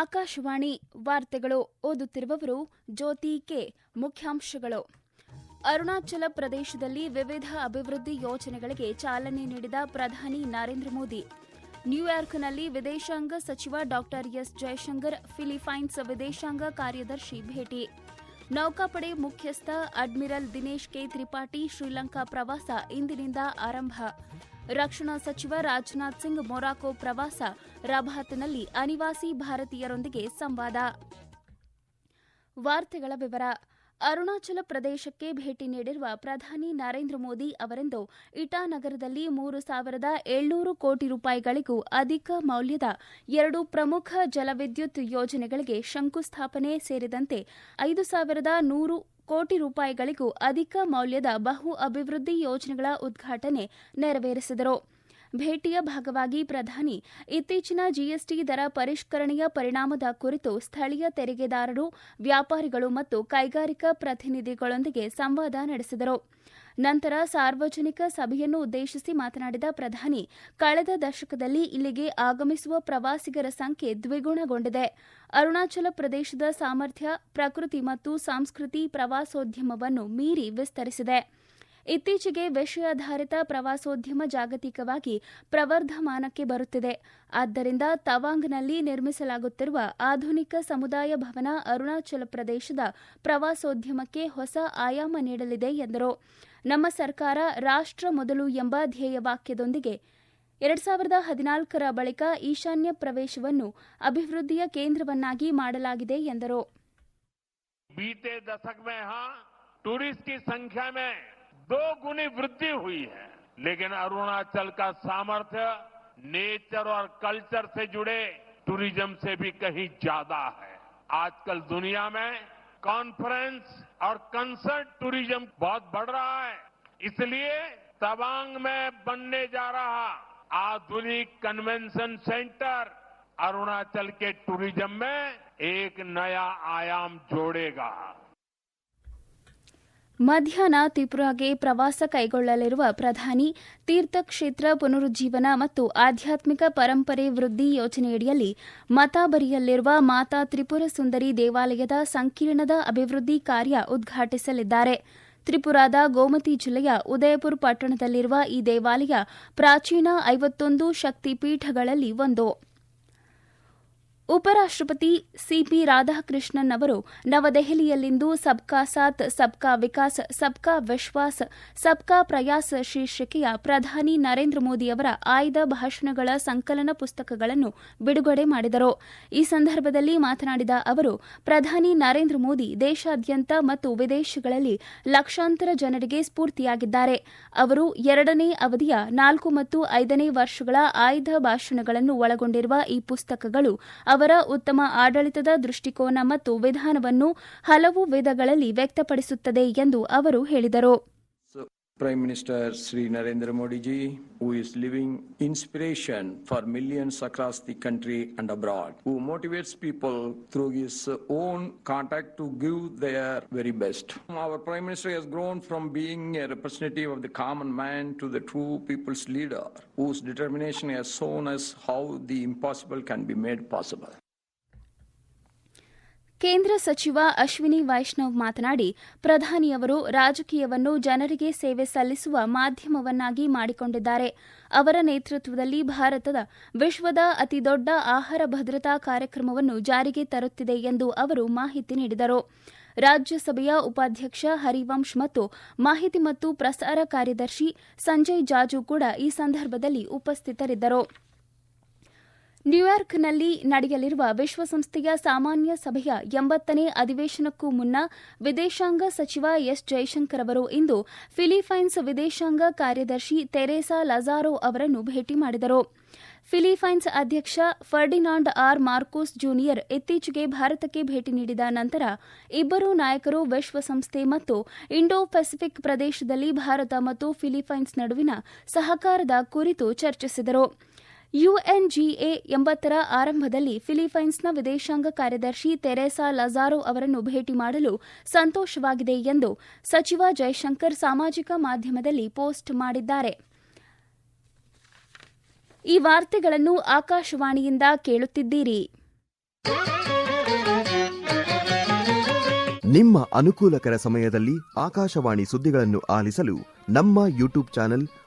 ಆಕಾಶವಾಣಿ ವಾರ್ತೆಗಳು ಓದುತ್ತಿರುವವರು ಜ್ಯೋತಿ ಕೆ. ಮುಖ್ಯಾಂಶಗಳು. ಅರುಣಾಚಲ ಪ್ರದೇಶದಲ್ಲಿ ವಿವಿಧ ಅಭಿವೃದ್ಧಿ ಯೋಜನೆಗಳಿಗೆ ಚಾಲನೆ ನೀಡಿದ ಪ್ರಧಾನಿ ನರೇಂದ್ರ ಮೋದಿ. ನ್ಯೂಯಾರ್ಕ್ನಲ್ಲಿ ವಿದೇಶಾಂಗ ಸಚಿವ ಡಾ. ಎಸ್. ಜಯಶಂಕರ್, ಫಿಲಿಪೈನ್ಸ್ ವಿದೇಶಾಂಗ ಕಾರ್ಯದರ್ಶಿ ಭೇಟಿ. ನೌಕಾಪಡೆ ಮುಖ್ಯಸ್ಥ ಅಡ್ಮಿರಲ್ ದಿನೇಶ್ ಕೆ. ತ್ರಿಪಾಠಿ, ಶ್ರೀಲಂಕಾ ಪ್ರವಾಸ ಇಂದಿನಿಂದ ಆರಂಭ. ರಕ್ಷಣಾ ಸಚಿವ ರಾಜನಾಥ್ ಸಿಂಗ್, ಮೊರಾಕೊ ಪ್ರವಾಸ ರಬಾತ್ನಲ್ಲಿ ಅನಿವಾಸಿ ಭಾರತೀಯರೊಂದಿಗೆ ಸಂವಾದ. ವಾರ್ತೆಗಳ ವಿವರ. ಅರುಣಾಚಲ ಪ್ರದೇಶಕ್ಕೆ ಭೇಟಿ ನೀಡಿರುವ ಪ್ರಧಾನಿ ನರೇಂದ್ರ ಮೋದಿ ಅವರಿಂದು ಇಟಾನಗರದಲ್ಲಿ ಮೂರು ಸಾವಿರದ ಏಳ್ನೂರು ಕೋಟಿ ರೂಪಾಯಿಗಳಿಗೂ ಅಧಿಕ ಮೌಲ್ಯದ ಎರಡು ಪ್ರಮುಖ ಜಲವಿದ್ಯುತ್ ಯೋಜನೆಗಳಿಗೆ ಶಂಕುಸ್ಥಾಪನೆ ಸೇರಿದಂತೆ ಐದು ಸಾವಿರದ ನೂರು ಕೋಟಿ ರೂಪಾಯಿಗಳಿಗೂ ಅಧಿಕ ಮೌಲ್ಯದ ಬಹು ಅಭಿವೃದ್ಧಿ ಯೋಜನೆಗಳ ಉದ್ಘಾಟನೆ ನೆರವೇರಿಸಿದರು. ಭೇಟಿಯ ಭಾಗವಾಗಿ ಪ್ರಧಾನಿ ಇತ್ತೀಚಿನ ಜಿಎಸ್ಟಿ ದರ ಪರಿಷ್ಕರಣೆಯ ಪರಿಣಾಮದ ಕುರಿತು ಸ್ಥಳೀಯ ತೆರಿಗೆದಾರರು, ವ್ಯಾಪಾರಿಗಳು ಮತ್ತು ಕೈಗಾರಿಕಾ ಪ್ರತಿನಿಧಿಗಳೊಂದಿಗೆ ಸಂವಾದ ನಡೆಸಿದರು. ನಂತರ ಸಾರ್ವಜನಿಕ ಸಭೆಯನ್ನು ಉದ್ದೇಶಿಸಿ ಮಾತನಾಡಿದ ಪ್ರಧಾನಿ, ಕಳೆದ ದಶಕದಲ್ಲಿ ಇಲ್ಲಿಗೆ ಆಗಮಿಸುವ ಪ್ರವಾಸಿಗರ ಸಂಖ್ಯೆ ದ್ವಿಗುಣಗೊಂಡಿದೆ. ಅರುಣಾಚಲ ಪ್ರದೇಶದ ಸಾಮರ್ಥ್ಯ, ಪ್ರಕೃತಿ ಮತ್ತು ಸಂಸ್ಕೃತಿ ಪ್ರವಾಸೋದ್ಯಮವನ್ನು ಮೀರಿ ವಿಸ್ತರಿಸಿದೆ. ಇತ್ತೀಚೆಗೆ ವಿಷಯಾಧಾರಿತ ಪ್ರವಾಸೋದ್ಯಮ ಜಾಗತಿಕವಾಗಿ ಪ್ರವರ್ಧಮಾನಕ್ಕೆ ಬರುತ್ತಿದೆ. ಆದ್ದರಿಂದ ತವಾಂಗ್ನಲ್ಲಿ ನಿರ್ಮಿಸಲಾಗುತ್ತಿರುವ ಆಧುನಿಕ ಸಮುದಾಯ ಭವನ ಅರುಣಾಚಲ ಪ್ರದೇಶದ ಪ್ರವಾಸೋದ್ಯಮಕ್ಕೆ ಹೊಸ ಆಯಾಮ ನೀಡಲಿದೆ ಎಂದರು. ನಮ್ಮ ಸರ್ಕಾರ ರಾಷ್ಟ್ರ ಮೊದಲು ಎಂಬ ಧ್ಯೇಯವಾಕ್ಯದೊಂದಿಗೆ ಎರಡ್ ಸಾವಿರದ ಹದಿನಾಲ್ಕರ ಬಳಿಕ ಈಶಾನ್ಯ ಪ್ರವೇಶವನ್ನು ಅಭಿವೃದ್ಧಿಯ ಕೇಂದ್ರವನ್ನಾಗಿ ಮಾಡಲಾಗಿದೆ ಎಂದರು. दो गुनी वृद्धि हुई है। लेकिन अरुणाचल का सामर्थ्य, नेचर और कल्चर से जुड़े टूरिज़्म से भी कहीं ज़्यादा है। आजकल दुनिया में कॉन्फ्रेंस और कंसर्ट टूरिज़्म बहुत बढ़ रहा है। इसलिए तवांग में बनने जा रहा आधुनिक कन्वेंशन सेंटर अरुणाचल के टूरिज़्म में एक नया आयाम जोड़ेगा। ಮಧ್ಯಾಹ್ನ ತ್ರಿಪುರಾಗೆ ಪ್ರವಾಸ ಕೈಗೊಳ್ಳಲಿರುವ ಪ್ರಧಾನಿ, ತೀರ್ಥಕ್ಷೇತ್ರ ಪುನರುಜ್ಜೀವನ ಮತ್ತು ಆಧ್ಯಾತ್ಮಿಕ ಪರಂಪರೆ ವೃದ್ಧಿ ಯೋಜನೆಯಡಿಯಲ್ಲಿ ಮತಾಬರಿಯಲ್ಲಿರುವ ಮಾತಾ ತ್ರಿಪುರ ಸುಂದರಿ ದೇವಾಲಯದ ಸಂಕೀರ್ಣದ ಅಭಿವೃದ್ಧಿ ಕಾರ್ಯ ಉದ್ಘಾಟಿಸಲಿದ್ದಾರೆ. ತ್ರಿಪುರಾದ ಗೋಮತಿ ಜಿಲ್ಲೆಯ ಉದಯಪುರ ಪಟ್ಟಣದಲ್ಲಿರುವ ಈ ದೇವಾಲಯ ಪ್ರಾಚೀನ ಐವತ್ತೊಂದು ಶಕ್ತಿಪೀಠಗಳಲ್ಲಿ ಒಂದು. ಉಪರಾಷ್ಟಪತಿ ಸಿಪಿ ರಾಧಾಕೃಷ್ಣನ್ ಅವರು ನವದೆಹಲಿಯಲ್ಲಿಂದು ಸಬ್ಕಾ ಸಾಥ್, ಸಬ್ಕಾ ವಿಕಾಸ್, ಸಬ್ಕಾ ವಿಶ್ವಾಸ್, ಸಬ್ಕಾ ಪ್ರಯಾಸ್ ಶೀರ್ಷಿಕೆಯ ಪ್ರಧಾನಿ ನರೇಂದ್ರ ಮೋದಿ ಅವರ ಆಯ್ದ ಭಾಷಣಗಳ ಸಂಕಲನ ಪುಸ್ತಕಗಳನ್ನು ಬಿಡುಗಡೆ ಮಾಡಿದರು. ಈ ಸಂದರ್ಭದಲ್ಲಿ ಮಾತನಾಡಿದ ಅವರು, ಪ್ರಧಾನಿ ನರೇಂದ್ರ ಮೋದಿ ದೇಶಾದ್ಯಂತ ಮತ್ತು ವಿದೇಶಗಳಲ್ಲಿ ಲಕ್ಷಾಂತರ ಜನರಿಗೆ ಸ್ಫೂರ್ತಿಯಾಗಿದ್ದಾರೆ. ಅವರು ಎರಡನೇ ಅವಧಿಯ ನಾಲ್ಕು ಮತ್ತು ಐದನೇ ವರ್ಷಗಳ ಆಯ್ದ ಭಾಷಣಗಳನ್ನು ಒಳಗೊಂಡಿರುವ ಈ ಪುಸ್ತಕಗಳು ಅವರ ಉತ್ತಮ ಆಡಳಿತದ ದೃಷ್ಟಿಕೋನ ಮತ್ತು ವಿಧಾನವನ್ನು ಹಲವು ವಿಧಗಳಲ್ಲಿ ವ್ಯಕ್ತಪಡಿಸುತ್ತದೆ ಎಂದು ಅವರು ಹೇಳಿದರು. Prime Minister Sri Narendra Modi ji, who is living inspiration for millions across the country and abroad, who motivates people through his own contact to give their very best. Our Prime Minister has grown from being a representative of the common man to the true people's leader, whose determination has shown us how the impossible can be made possible. ಕೇಂದ್ರ ಸಚಿವ ಅಶ್ವಿನಿ ವೈಷ್ಣವ್ ಮಾತನಾಡಿ, ಪ್ರಧಾನಿಯವರು ರಾಜಕೀಯವನ್ನು ಜನರಿಗೆ ಸೇವೆ ಸಲ್ಲಿಸುವ ಮಾಧ್ಯಮವನ್ನಾಗಿ ಮಾಡಿಕೊಂಡಿದ್ದಾರೆ. ಅವರ ನೇತೃತ್ವದಲ್ಲಿ ಭಾರತದ ವಿಶ್ವದ ಅತಿದೊಡ್ಡ ಆಹಾರ ಭದ್ರತಾ ಕಾರ್ಯಕ್ರಮವನ್ನು ಜಾರಿಗೆ ತರುತ್ತಿದೆ ಎಂದು ಅವರು ಮಾಹಿತಿ ನೀಡಿದರು. ರಾಜ್ಯಸಭೆಯ ಉಪಾಧ್ಯಕ್ಷ ಹರಿವಂಶ್ ಮತ್ತು ಮಾಹಿತಿ ಮತ್ತು ಪ್ರಸಾರ ಕಾರ್ಯದರ್ಶಿ ಸಂಜಯ್ ಜಾಜು ಕೂಡ ಈ ಸಂದರ್ಭದಲ್ಲಿ ಉಪಸ್ಥಿತರಿದ್ದರು. ನ್ಯೂಯಾರ್ಕ್ನಲ್ಲಿ ನಡೆಯಲಿರುವ ವಿಶ್ವಸಂಸ್ಥೆಯ ಸಾಮಾನ್ಯ ಸಭೆಯ ಎಂಬತ್ತನೇ ಅಧಿವೇಶನಕ್ಕೂ ಮುನ್ನ ವಿದೇಶಾಂಗ ಸಚಿವ ಎಸ್ ಜೈಶಂಕರ್ ಅವರು ಇಂದು ಫಿಲಿಪೈನ್ಸ್ ವಿದೇಶಾಂಗ ಕಾರ್ಯದರ್ಶಿ ತೆರೇಸಾ ಲಜಾರೋ ಅವರನ್ನು ಭೇಟಿ ಮಾಡಿದರು. ಫಿಲಿಪೈನ್ಸ್ ಅಧ್ಯಕ್ಷ ಫರ್ಡಿನಾಂಡ್ ಆರ್ ಮಾರ್ಕೋಸ್ ಜೂನಿಯರ್ ಇತ್ತೀಚೆಗೆ ಭಾರತಕ್ಕೆ ಭೇಟಿ ನೀಡಿದ ನಂತರ ಇಬ್ಬರೂ ನಾಯಕರು ವಿಶ್ವಸಂಸ್ಥೆ ಮತ್ತು ಇಂಡೋ ಪೆಸಿಫಿಕ್ ಪ್ರದೇಶದಲ್ಲಿ ಭಾರತ ಮತ್ತು ಫಿಲಿಪೈನ್ಸ್ ನಡುವಿನ ಸಹಕಾರದ ಕುರಿತು ಚರ್ಚಿಸಿದರು. ಯುಎನ್ಜಿಎ ಎಂಬತ್ತರ ಆರಂಭದಲ್ಲಿ ಫಿಲಿಪೈನ್ಸ್ನ ವಿದೇಶಾಂಗ ಕಾರ್ಯದರ್ಶಿ ತೆರೇಸಾ ಲಜಾರೋ ಅವರನ್ನು ಭೇಟಿ ಮಾಡಲು ಸಂತೋಷವಾಗಿದೆ ಎಂದು ಸಚಿವ ಜೈಶಂಕರ್ ಸಾಮಾಜಿಕ ಮಾಧ್ಯಮದಲ್ಲಿ ಪೋಸ್ಟ್ ಮಾಡಿದ್ದಾರೆ. ಈ ವಾರ್ತೆಗಳನ್ನು ಆಕಾಶವಾಣಿಯಿಂದ ಕೇಳುತ್ತಿದ್ದೀರಿ. ನಿಮ್ಮ ಅನುಕೂಲಕರ ಸಮಯದಲ್ಲಿ ಆಕಾಶವಾಣಿ ಸುದ್ದಿಗಳನ್ನು ಆಲಿಸಲು ನಮ್ಮ ಯೂಟ್ಯೂಬ್ ಚಾನೆಲ್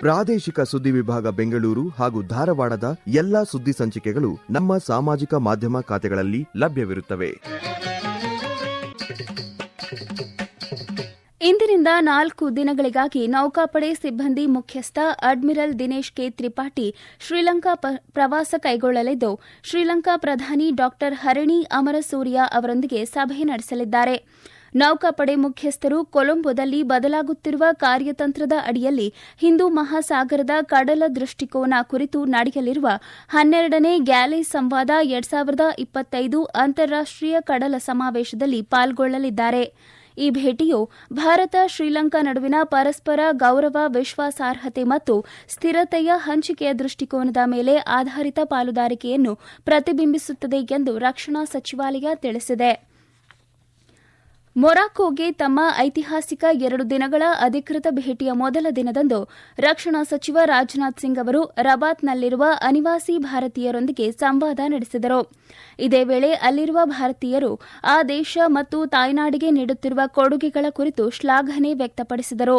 ಪ್ರಾದೇಶಿಕ ಸುದ್ದಿ ವಿಭಾಗ ಬೆಂಗಳೂರು ಹಾಗೂ ಧಾರವಾಡದ ಎಲ್ಲಾ ಸುದ್ದಿ ಸಂಚಿಕೆಗಳು ನಮ್ಮ ಸಾಮಾಜಿಕ ಮಾಧ್ಯಮ ಖಾತೆಗಳಲ್ಲಿ ಲಭ್ಯವಿರುತ್ತವೆ. ಇಂದಿನಿಂದ ನಾಲ್ಕು ದಿನಗಳಿಗಾಗಿ ನೌಕಾಪಡೆ ಸಿಬ್ಬಂದಿ ಮುಖ್ಯಸ್ಥ ಅಡ್ಮಿರಲ್ ದಿನೇಶ್ ಕೆ ತ್ರಿಪಾಠಿ ಶ್ರೀಲಂಕಾ ಪ್ರವಾಸ ಕೈಗೊಳ್ಳಲಿದ್ದು, ಶ್ರೀಲಂಕಾ ಪ್ರಧಾನಿ ಡಾ ಹರಿಣಿ ಅಮರಸೂರ್ಯ ಅವರೊಂದಿಗೆ ಸಭೆ ನಡೆಸಲಿದ್ದಾರೆ. ನೌಕಾಪಡೆ ಮುಖ್ಯಸ್ಥರು ಕೊಲಂಬೋದಲ್ಲಿ ಬದಲಾಗುತ್ತಿರುವ ಕಾರ್ಯತಂತ್ರದ ಅಡಿಯಲ್ಲಿ ಹಿಂದೂ ಮಹಾಸಾಗರದ ಕಡಲ ದೃಷ್ಟಿಕೋನ ಕುರಿತು ನಡೆಯಲಿರುವ ಹನ್ನೆರಡನೇ ಗ್ಯಾಲೆ ಸಂವಾದ ಎರಡ್ ಸಾವಿರದ ಇಪ್ಪತ್ತೈದು ಅಂತಾರಾಷ್ಟೀಯ ಕಡಲ ಸಮಾವೇಶದಲ್ಲಿ ಪಾಲ್ಗೊಳ್ಳಲಿದ್ದಾರೆ. ಈ ಭೇಟಿಯು ಭಾರತ, ಶ್ರೀಲಂಕಾ ನಡುವಿನ ಪರಸ್ಪರ ಗೌರವ, ವಿಶ್ವಾಸಾರ್ಹತೆ ಮತ್ತು ಸ್ಥಿರತೆಯ ಹಂಚಿಕೆಯ ದೃಷ್ಟಿಕೋನದ ಮೇಲೆ ಆಧಾರಿತ ಪಾಲುದಾರಿಕೆಯನ್ನು ಪ್ರತಿಬಿಂಬಿಸುತ್ತದೆ ಎಂದು ರಕ್ಷಣಾ ಸಚಿವಾಲಯ ತಿಳಿಸಿದೆ. ಮೊರಾಕೋಗೆ ತಮ್ಮ ಐತಿಹಾಸಿಕ ಎರಡು ದಿನಗಳ ಅಧಿಕೃತ ಭೇಟಿಯ ಮೊದಲ ದಿನದಂದು ರಕ್ಷಣಾ ಸಚಿವ ರಾಜನಾಥ್ ಸಿಂಗ್ ಅವರು ರಬಾತ್ನಲ್ಲಿರುವ ಅನಿವಾಸಿ ಭಾರತೀಯರೊಂದಿಗೆ ಸಂವಾದ ನಡೆಸಿದರು. ಇದೇ ವೇಳೆ ಅಲ್ಲಿರುವ ಭಾರತೀಯರು ಆ ದೇಶ ಮತ್ತು ತಾಯ್ನಾಡಿಗೆ ನೀಡುತ್ತಿರುವ ಕೊಡುಗೆಗಳ ಕುರಿತು ಶ್ಲಾಘನೆ ವ್ಯಕ್ತಪಡಿಸಿದರು.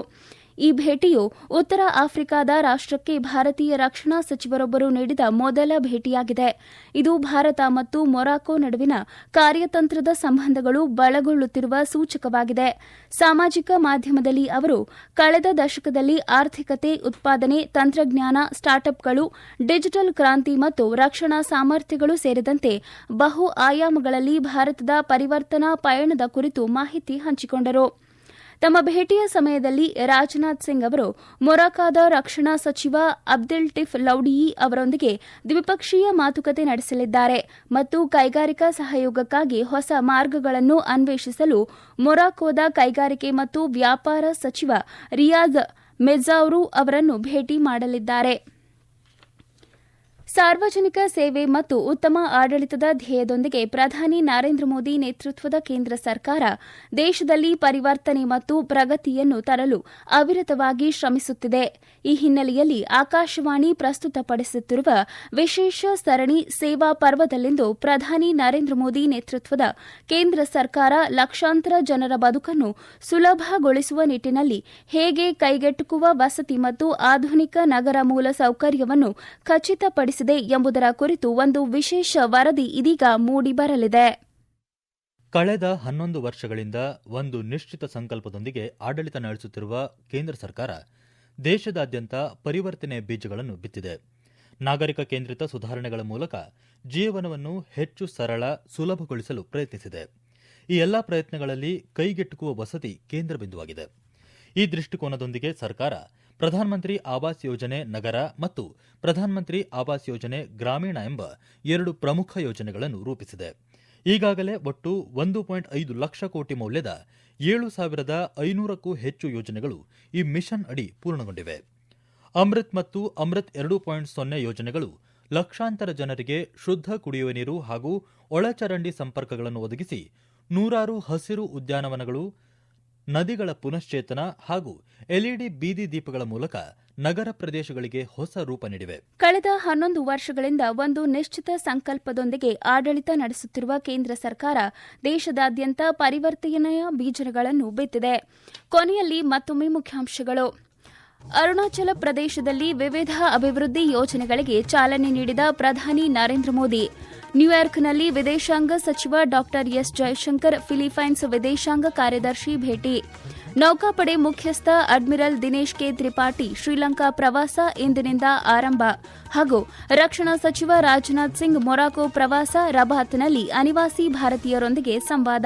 ಈ ಭೇಟಿಯು ಉತ್ತರ ಆಫ್ರಿಕಾದ ರಾಷ್ಟಕ್ಕೆ ಭಾರತೀಯ ರಕ್ಷಣಾ ಸಚಿವರೊಬ್ಬರು ನೀಡಿದ ಮೊದಲ ಭೇಟಿಯಾಗಿದೆ. ಇದು ಭಾರತ ಮತ್ತು ಮೊರಾಕೊ ನಡುವಿನ ಕಾರ್ಯತಂತ್ರದ ಸಂಬಂಧಗಳು ಬಲಗೊಳ್ಳುತ್ತಿರುವ ಸೂಚಕವಾಗಿದೆ. ಸಾಮಾಜಿಕ ಮಾಧ್ಯಮದಲ್ಲಿ ಅವರು, ಕಳೆದ ದಶಕದಲ್ಲಿ ಆರ್ಥಿಕತೆ, ಉತ್ಪಾದನೆ, ತಂತ್ರಜ್ಞಾನ, ಸ್ಟಾರ್ಟ್ಅಪ್ಗಳು, ಡಿಜಿಟಲ್ ಕ್ರಾಂತಿ ಮತ್ತು ರಕ್ಷಣಾ ಸಾಮರ್ಥ್ಯಗಳು ಸೇರಿದಂತೆ ಬಹು ಆಯಾಮಗಳಲ್ಲಿ ಭಾರತದ ಪರಿವರ್ತನಾ ಪಯಣದ ಕುರಿತು ಮಾಹಿತಿ ಹಂಚಿಕೊಂಡರು. ತಮ್ಮ ಭೇಟಿಯ ಸಮಯದಲ್ಲಿ ರಾಜನಾಥ್ ಸಿಂಗ್ ಅವರು ಮೊರಾಕಾದ ರಕ್ಷಣಾ ಸಚಿವ ಅಬ್ದುಲ್ ಟಿಫ್ ಲೌಡಿಯಿ ಅವರೊಂದಿಗೆ ದ್ವಿಪಕ್ಷೀಯ ಮಾತುಕತೆ ನಡೆಸಲಿದ್ದಾರೆ ಮತ್ತು ಕೈಗಾರಿಕಾ ಸಹಯೋಗಕ್ಕಾಗಿ ಹೊಸ ಮಾರ್ಗಗಳನ್ನು ಅನ್ವೇಷಿಸಲು ಮೊರಾಕೋದ ಕೈಗಾರಿಕೆ ಮತ್ತು ವ್ಯಾಪಾರ ಸಚಿವ ರಿಯಾಜ್ ಮೆಜಾವ್ರು ಅವರನ್ನು ಭೇಟಿ ಮಾಡಲಿದ್ದಾರೆ. ಸಾರ್ವಜನಿಕ ಸೇವೆ ಮತ್ತು ಉತ್ತಮ ಆಡಳಿತದ ಧ್ಯೇಯದೊಂದಿಗೆ ಪ್ರಧಾನಿ ನರೇಂದ್ರ ಮೋದಿ ನೇತೃತ್ವದ ಕೇಂದ್ರ ಸರ್ಕಾರ ದೇಶದಲ್ಲಿ ಪರಿವರ್ತನೆ ಮತ್ತು ಪ್ರಗತಿಯನ್ನು ತರಲು ಅವಿರತವಾಗಿ ಶ್ರಮಿಸುತ್ತಿದೆ. ಈ ಹಿನ್ನೆಲೆಯಲ್ಲಿ ಆಕಾಶವಾಣಿ ಪ್ರಸ್ತುತಪಡಿಸುತ್ತಿರುವ ವಿಶೇಷ ಸರಣಿ ಸೇವಾ ಪರ್ವದಲ್ಲಿಂದು ಪ್ರಧಾನಿ ನರೇಂದ್ರ ಮೋದಿ ನೇತೃತ್ವದ ಕೇಂದ್ರ ಸರ್ಕಾರ ಲಕ್ಷಾಂತರ ಜನರ ಬದುಕನ್ನು ಸುಲಭಗೊಳಿಸುವ ನಿಟ್ಟಿನಲ್ಲಿ ಹೇಗೆ ಕೈಗೆಟುಕುವ ವಸತಿ ಮತ್ತು ಆಧುನಿಕ ನಗರ ಮೂಲಸೌಕರ್ಯವನ್ನು ಖಚಿತಪಡಿಸಿದೆ. ಎಂಬುದರ ಕುರಿತು ಒಂದು ವಿಶೇಷ ವರದಿ ಇದೀಗ ಮೂಡಿಬರಲಿದೆ ಕಳೆದ ಹನ್ನೊಂದು ವರ್ಷಗಳಿಂದ ಒಂದು ನಿಶ್ಚಿತ ಸಂಕಲ್ಪದೊಂದಿಗೆ ಆಡಳಿತ ನಡೆಸುತ್ತಿರುವ ಕೇಂದ್ರ ಸರ್ಕಾರ ದೇಶದಾದ್ಯಂತ ಪರಿವರ್ತನೆ ಬೀಜಗಳನ್ನು ಬಿತ್ತಿದೆ. ನಾಗರಿಕ ಕೇಂದ್ರಿತ ಸುಧಾರಣೆಗಳ ಮೂಲಕ ಜೀವನವನ್ನು ಹೆಚ್ಚು ಸರಳ, ಸುಲಭಗೊಳಿಸಲು ಪ್ರಯತ್ನಿಸಿದೆ. ಈ ಎಲ್ಲಾ ಪ್ರಯತ್ನಗಳಲ್ಲಿ ಕೈಗೆಟುಕುವ ವಸತಿ ಕೇಂದ್ರ ಬಿಂದುವಾಗಿದೆ. ಈ ದೃಷ್ಟಿಕೋನದೊಂದಿಗೆ ಸರ್ಕಾರ ಪ್ರಧಾನಮಂತ್ರಿ ಆವಾಸ್ ಯೋಜನೆ ನಗರ ಮತ್ತು ಪ್ರಧಾನಮಂತ್ರಿ ಆವಾಸ್ ಯೋಜನೆ ಗ್ರಾಮೀಣ ಎಂಬ ಎರಡು ಪ್ರಮುಖ ಯೋಜನೆಗಳನ್ನು ರೂಪಿಸಿದೆ. ಈಗಾಗಲೇ ಒಟ್ಟು ಒಂದು ಪಾಯಿಂಟ್ ಐದು ಲಕ್ಷ ಕೋಟಿ ಮೌಲ್ಯದ ಏಳು ಸಾವಿರದ ಐನೂರಕ್ಕೂ ಹೆಚ್ಚು ಯೋಜನೆಗಳು ಈ ಮಿಷನ್ ಅಡಿ ಪೂರ್ಣಗೊಂಡಿವೆ. ಅಮೃತ್ ಮತ್ತು ಅಮೃತ್ ಎರಡು ಪಾಯಿಂಟ್ ಸೊನ್ನೆ ಯೋಜನೆಗಳು ಲಕ್ಷಾಂತರ ಜನರಿಗೆ ಶುದ್ಧ ಕುಡಿಯುವ ನೀರು ಹಾಗೂ ಒಳಚರಂಡಿ ಸಂಪರ್ಕಗಳನ್ನು ಒದಗಿಸಿ ನೂರಾರು ಹಸಿರು ಉದ್ಯಾನವನಗಳು ನದಿಗಳ ಪುನಶ್ಚೇತನ ಹಾಗೂ ಎಲ್ಇಡಿ ಬೀದಿ ದೀಪಗಳ ಮೂಲಕ ನಗರ ಪ್ರದೇಶಗಳಿಗೆ ಹೊಸ ರೂಪ ನೀಡಿವೆ. ಕಳೆದ ಹನ್ನೊಂದು ವರ್ಷಗಳಿಂದ ಒಂದು ನಿಶ್ಚಿತ ಸಂಕಲ್ಪದೊಂದಿಗೆ ಆಡಳಿತ ನಡೆಸುತ್ತಿರುವ ಕೇಂದ್ರ ಸರ್ಕಾರ ದೇಶದಾದ್ಯಂತ ಪರಿವರ್ತನೆಯ ಬೀಜಗಳನ್ನು ಬಿತ್ತಿದೆ. ಕೊನೆಯಲ್ಲಿ ಮತ್ತೊಮ್ಮೆ ಮುಖ್ಯಾಂಶಗಳು. ಅರುಣಾಚಲ ಪ್ರದೇಶದಲ್ಲಿ ವಿವಿಧ ಅಭಿವೃದ್ಧಿ ಯೋಜನೆಗಳಿಗೆ ಚಾಲನೆ ನೀಡಿದ ಪ್ರಧಾನಿ ನರೇಂದ್ರ ಮೋದಿ. ನ್ಯೂಯಾರ್ಕ್ನಲ್ಲಿ ವಿದೇಶಾಂಗ ಸಚಿವ ಡಾ ಎಸ್ ಜಯಶಂಕರ್ ಫಿಲಿಪೈನ್ಸ್ ವಿದೇಶಾಂಗ ಕಾರ್ಯದರ್ಶಿ ಭೇಟಿ. ನೌಕಾಪಡೆ ಮುಖ್ಯಸ್ಥ ಅಡ್ಮಿರಲ್ ದಿನೇಶ್ ಕೆ ತ್ರಿಪಾಠಿ, ಶ್ರೀಲಂಕಾ ಪ್ರವಾಸ ಇಂದಿನಿಂದ ಆರಂಭ. ಹಾಗೂ ರಕ್ಷಣಾ ಸಚಿವ ರಾಜನಾಥ್ ಸಿಂಗ್ ಮೊರಾಕೊ ಪ್ರವಾಸ ರಬಾತ್ನಲ್ಲಿ ಅನಿವಾಸಿ ಭಾರತೀಯರೊಂದಿಗೆ ಸಂವಾದ.